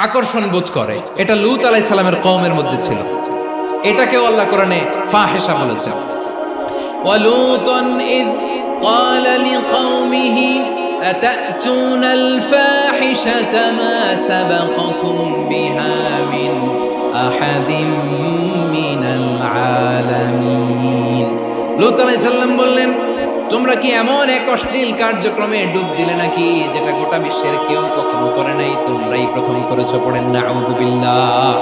আকর্ষণ বোধ করে এটা লুত আলাই সালামের কওমের মধ্যে ছিল এটাকেও আল্লাহ কোরআনে ফাহেসা বলেছেন ولوطا إذ قال لقومه أتأتون الفاحشة ما سبقكم بها من أحد من العالمين লুত আলাইসাল্লাম বললেন তোমরা কি এমন এক অশ্লীল কার্যক্রমে ডুব দিলে নাকি, যেটা গোটা বিশ্বের কেউ কখনো করে নাই? তোমরাই প্রথম করেছ পড়েন না আউযুবিল্লাহ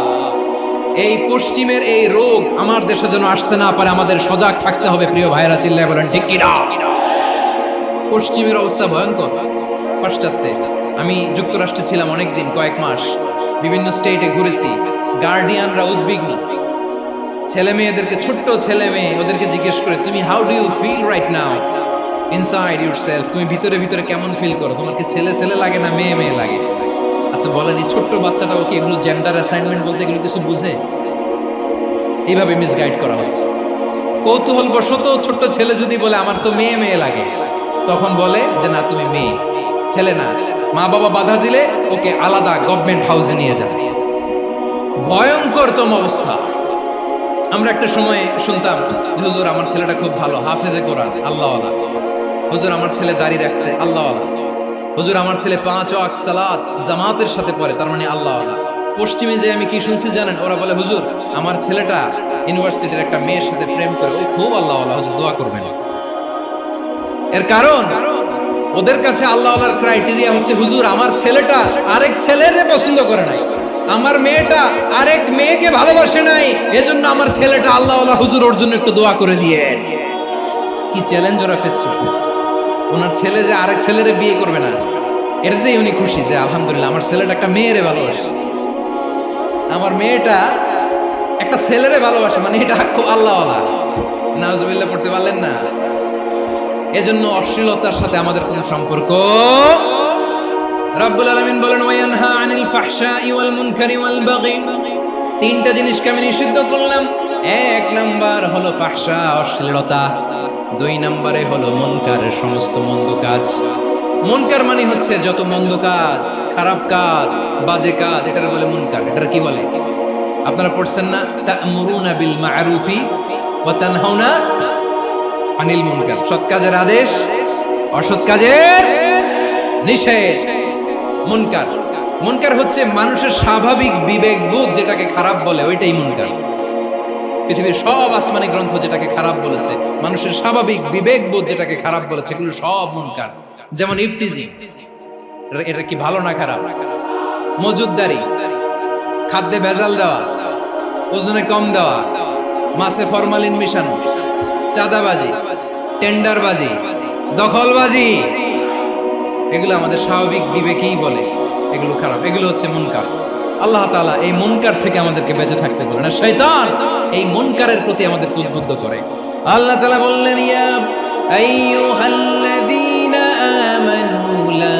এই পশ্চিমের এই রোগ আমার দেশে যেন আসতে না পারে, আমাদের সজাগ থাকতে হবে, প্রিয় ভাইরা, চিল্লায় বলেন, ঠিক কিনা পশ্চিমের অবস্থা ভয়ঙ্কর। পাশ্চাত্যে আমি যুক্তরাষ্ট্রে ছিলাম অনেকদিন, কয়েক মাস। বিভিন্ন স্টেটে ঘুরেছি। গার্ডিয়ানরা উদ্বিগ্ন। ছেলে মেয়েদেরকে ছোট্ট ছেলে মেয়ে ওদেরকে জিজ্ঞেস করে, তুমি how do you feel right now inside yourself তুমি ভিতরে ভিতরে কেমন ফিল করো? তোমার কি ছেলে ছেলে লাগে না মেয়ে মেয়ে লাগে? আচ্ছা বলেন এই ছোট্ট বাচ্চাটা ওকে এগুলো জেন্ডার অ্যাসাইনমেন্ট বলতে এগুলো কিছু বুঝে? এইভাবে মিসগাইড করা হচ্ছে কৌতূহল বশত ছোট্ট ছেলে যদি বলে, আমার তো মেয়ে মেয়ে লাগে, তখন বলে যে, না, তুমি মেয়ে, ছেলে না। মা বাবা বাধা দিলে ওকে আলাদা গভর্নমেন্ট হাউসে নিয়ে যায় ভয়ঙ্করতম অবস্থা। আমরা একটা সময় শুনতাম, হুজুর, আমার ছেলেটা খুব ভালো, হাফেজে কোরআন আল্লাহ হুজুর, আমার ছেলে দাড়ি রাখছে আল্লাহ হুজুর, আমার ছেলে পাঁচ ওয়াক্ত সালাত জামাতের সাথে পড়ে, তার মানে আল্লাহ পশ্চিমে যে আমি কি শুনছি জানেন? ওরা বলে, হুজুর, আমার ছেলেটা ইউনিভার্সিটির একটা মেয়ের সাথে প্রেম করে, ও খুব আল্লাহ হুজুর, দোয়া করবেন। এর কারণ, ওদের কাছে আল্লাহ ক্রাইটেরিয়া হচ্ছে, হুজুর, আমার ছেলেটা আরেক ছেলের পছন্দ করে নাই। আমার মেয়েটা আরেক মেয়েকে ভালোবাসে নাই, এজন্য আমার ছেলেটা আল্লাহ আল্লাহ হুজুর ওর জন্য একটু দোয়া করে দিয়ে। কি চ্যালেঞ্জ ওরা ফেস করতেছে। ওনার ছেলে যে আরেক ছেলেরে বিয়ে করবে না, এটাতেই উনি খুশি যে আলহামদুলিল্লাহ আমার ছেলেটা একটা মেয়েরে ভালোবাসে। আমার মেয়েটা একটা ছেলেরে ভালোবাসে মানে এটা খুব আল্লাহ আল্লাহ নাজবিল্লাহ পড়তে পারলেন না? এজন্য অশ্লীলতার সাথে আমাদের কোনো সম্পর্ক রব্বুল আলামিন বলেন, ওয়ায়ানহা আনিল ফাহশাই ওয়াল মুনকারি ওয়াল বাগি। তিনটা জিনিসকে আমি নিষিদ্ধ করলাম। এক নাম্বার হলো ফাহশা, অশ্লীলতা। দুই নম্বরে হলো মুনকারের সমস্ত মন্দ কাজ। মুনকার মানে হচ্ছে যত মন্দ কাজ, খারাপ কাজ, বাজে কাজ, এটার বলে মুনকার। এটার কি বলে? আপনারা পড়ছেন না? তা'মুরুনা বিল মা'রুফি ওয়া তানহাউনা আনিল মুনকার। সৎ কাজের আদেশ, অসৎ কাজের নিষেধ। মুনকার। মুনকার হচ্ছে মানুষের স্বাভাবিক বিবেক বোধ যেটাকে খারাপ বলে, ওইটাই মুনকার। পৃথিবীর সব আসমানি গ্রন্থ যেটাকে খারাপ বলেছে, মানুষের স্বাভাবিক বিবেক বোধ যেটাকে খারাপ বলেছে, এগুলো সব মুনকার। যেমন ইফটিজি এটা কি ভালো না খারাপ? মজুদদারি, খাদ্যে ভেজাল দেওয়া, ওজনে কম দেওয়া, মাছে ফরমালিন মিশানো, চাঁদাবাজি, টেন্ডারবাজি, দখলবাজি এগুলো আমাদের স্বাভাবিক বিবেকেই বলে। এগুলো খারাপ। এগুলো হচ্ছে মনকার। আল্লাহ তালা এই মনকার থেকে আমাদেরকে বেঁচে থাকতে বলেন। আর শৈতান এই মনকারের প্রতি আমাদের উদ্বুদ্ধ করে। আল্লাহ তালা বললেন, ইয়া আইয়ুহাল্লাযীনা আমানু লা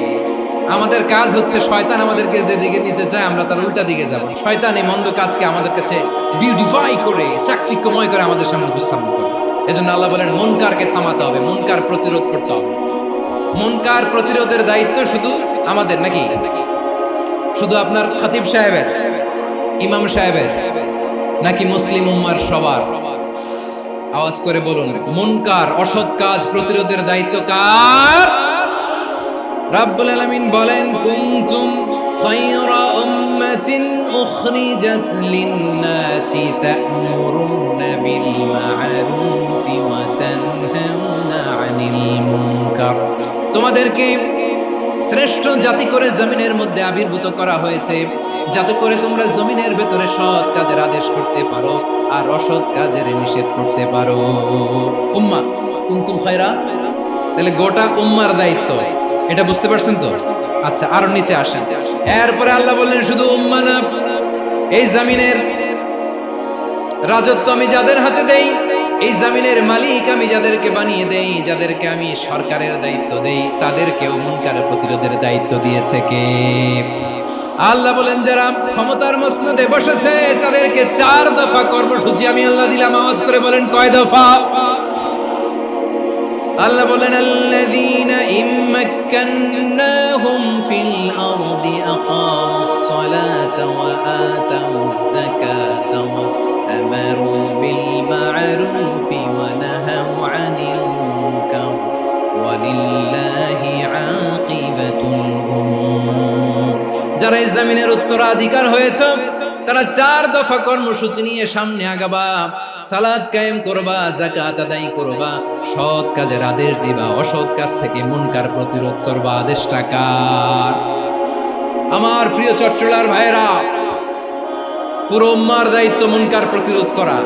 আমাদের কাজ হচ্ছে শয়তান আমাদেরকে যেদিকে নিতে চায়, আমরা তার উল্টা দিকে যাব। শয়তান এই মন্দ কাজকে আমাদের কাছে বিউটিফাই করে, চাকচিক্যময় করে আমাদের সামনে উপস্থাপন করে। এজন্য আল্লাহ বলেন, মনকারকে থামাতে হবে, মনকার প্রতিরোধ করতে হবে। মনকার প্রতিরোধের দায়িত্ব শুধু আমাদের নাকি? শুধু আপনার খতিব সাহেবের, ইমাম সাহেবের, নাকি মুসলিম উম্মার সবার? আওয়াজ করে বলুন, মুনকার অসৎ কাজ প্রতিরোধের দায়িত্ব কার? রাব্বুল আলামিন বলেন, কুনতুম খায়রা উম্মাতিন উখরিজাত লিন-নাসি তা'মুরুনা বিল মা'রুফি ওয়া তানহাউনা আনিল মুনকার। তোমাদেরকে শ্রেষ্ঠ জাতি করে জমিনের মধ্যে আবির্ভূত করা হয়েছে। যাতে করে তোমরা জমিনের ভেতরে সৎ কাজের আদেশ করতে পারো আর অসৎ কাজের নিষেধ করতে পারো। উম্মা, কুনতুম খায়রা? তাহলে গোটা উম্মার দায়িত্ব। এটা বুঝতে পারছেন তো? আচ্ছা আরও নিচে আসেন। এরপরে আল্লাহ বললেন, শুধু উম্মানা এই জামিনের রাজত্ব আমি যাদের হাতে দেই, এই জামিনের মালিক আমি যাদেরকে বানিয়ে দেই, যাদেরকে আমি সরকারের দায়িত্ব দেই, তাদেরকেও মুনকার প্রতিরোধের দায়িত্ব দিয়েছে কে? আল্লাহ বলেন, যারা ক্ষমতার মসনদে বসেছে, তাদেরকে চার দফা কর্মসূচি আমি আল্লাহ দিলাম। আওয়াজ করে বলেন, কয় দফা? আল্লাহ বলেন, আল্লাযীনা ইম্মাক্কান্নাহুম ফিল আরদি আকামুস সালাতা ওয়া আতাউজ যাকাতা ওয়া আমারু বিল মা'রুফি ওয়া নাহাউ আনিল মুনকার ওয়ালিল্লাহি আকিবাতুল উমুর. যারা এই জমিনের উত্তরাধিকার হয়েছে, তারা চার দফা কর্মসূচি নিয়ে সামনে আগাবা। সালাদ কায়েম করবা জাকাত আদায় করবা, সৎ কাজের আদেশ দিবা, অসৎ কাজ থেকে মুনকার প্রতিরোধ করবা, আদেশটা কার? আমার প্রিয় চট্টলার ভাইরা পুরো উম্মার দায়িত্ব মুনকার প্রতিরোধ করা।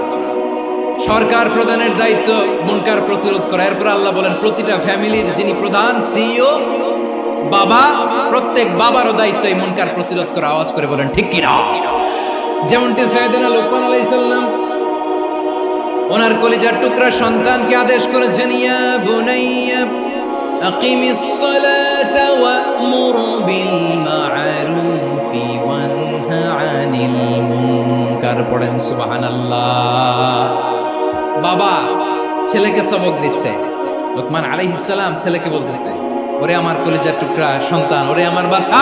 সরকার প্রধানের দায়িত্ব মুনকার প্রতিরোধ করা। এরপর আল্লাহ বলেন, প্রতিটা ফ্যামিলির যিনি প্রধান, সিইও, বাবা, প্রত্যেক বাবারও দায়িত্ব এই মুনকার প্রতিরোধ করা। আওয়াজ করে বলেন, ঠিক কিনা? যেমনটি সৈয়দনা লোকমান আলাইসাল্লাম ওনার কলিজার টুকরা সন্তানকে আদেশ করেছেন ইয়া বুনাইয়া আকিমিস সালাতা ওয়া'মুর বিল মা'রুফি ওয়ানহা আনিল মুনকার। পড়েন, সুবহানাল্লাহ। বাবা, ছেলেকে সবক দিচ্ছে। লোকমান আলাইহিস সালাম ছেলেকে বলতেছে, ওরে আমার কলিজার টুকরা সন্তান, ওরে আমার বাছা।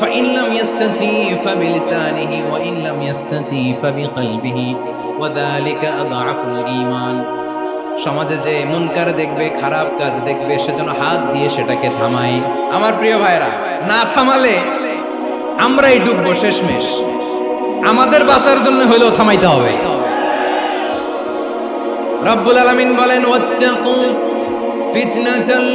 فإن لم يستطيع فبلسانه وإن لم يستطيع فبقلبه وذلك أضعف الإيمان সমাজে যে মুনকার দেখবে খারাপ কাজ দেখবে সেজন্য হাত দিয়ে সেটাকে থামায় আমার প্রিয় ভাইরা না থামালে আমরাই ডুববো শেষমেশ আমাদের বাঁচার জন্য হইলেও থামাইতে হবে রব্বুল আলামিন বলেন ওয়াত্তাকু ফিতনাতাল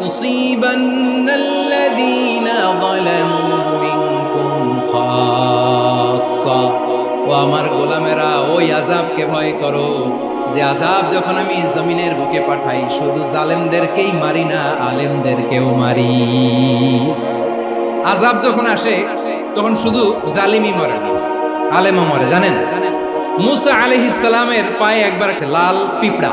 লা তুসিবান্নাল্লাযীনা যালামু মিনকুম খাসসা ও আমার গোলামেরা ওই আযাবকে ভয় করো। যে আযাব যখন আমি জমিনের বুকে পাঠাই, শুধু জালেমদেরকেই মারি না, আলেমদেরকেও মারি। আযাব যখন আসে, তখন শুধু জালিমই মরে না, আলেমও মরে, জানেন? মুসা আলাইহিস সালামের পায়ে একবার লাল পিঁপড়া।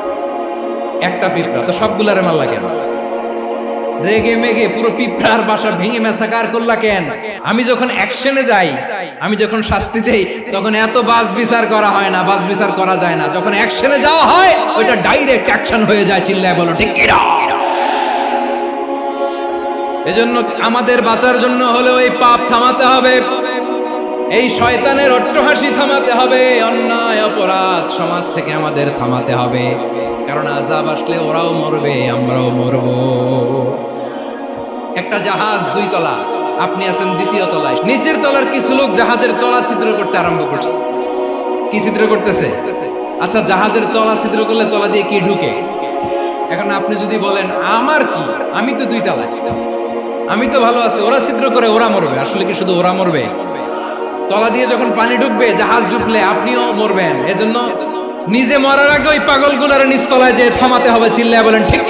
একটা পিঁপড়া, তো সবগুলারে মারলা কেন? রেগে মেগে পুরো পিঁপড়ার বাসা ভেঙে মেসাকার করলা কেন? আমি যখন অ্যাকশনে যাই, আমি যখন শাস্তি দেই, তখন এত বাস বিচার করা হয় না, বাস বিচার করা যায় না। যখন অ্যাকশনে যাওয়া হয়, ওইটা ডাইরেক্ট অ্যাকশন হয়ে যায়, চিল্লায় বলো, ঠিক কিনা এজন্য আমাদের বাঁচার জন্য হলেও এই পাপ থামাতে হবে। এই শয়তানের অট্টহাসি থামাতে হবে, অন্যায় অপরাধ সমাজ থেকে আমাদের থামাতে হবে। কারণ আজাব আসলে ওরাও মরবে, আমরাও মরব। একটা জাহাজ দুই তলা, আপনি আছেন দ্বিতীয় তলায়। নিচের তলার কিছু লোক জাহাজের তলা ছিদ্র করতে আরম্ভ করছে। কি ছিদ্র করতেছে? আচ্ছা জাহাজের তলা ছিদ্র করলে তলা দিয়ে কি ঢুকে? এখন আপনি যদি বলেন, আমার কি? আমি তো দুই তলায়। আমি তো ভালো আছি, ওরা ছিদ্র করে, ওরা মরবে। আসলে কি শুধু ওরা মরবে? তলা দিয়ে যখন পানি ঢুকবে, জাহাজ ঢুকলে আপনিও মরবেন। এজন্য নিজে মরার আগে ওই পাগলগুলার নিচতলায় যে থামাতে হবে, চিল্লায় বলেন, ঠিক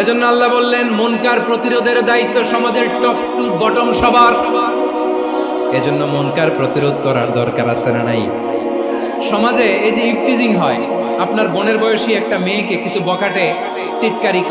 এজন্য আল্লাহ বললেন, মনকার প্রতিরোধের দায়িত্ব সমাজের টপ টু বটম সবার। এজন্য মনকার প্রতিরোধ করার দরকার আছে না নাই? সমাজে এই যে ইফটিজিং হয়, আপনার বোনের বয়সী একটা মেয়েকে কিছু বকাটে টিটকারি করে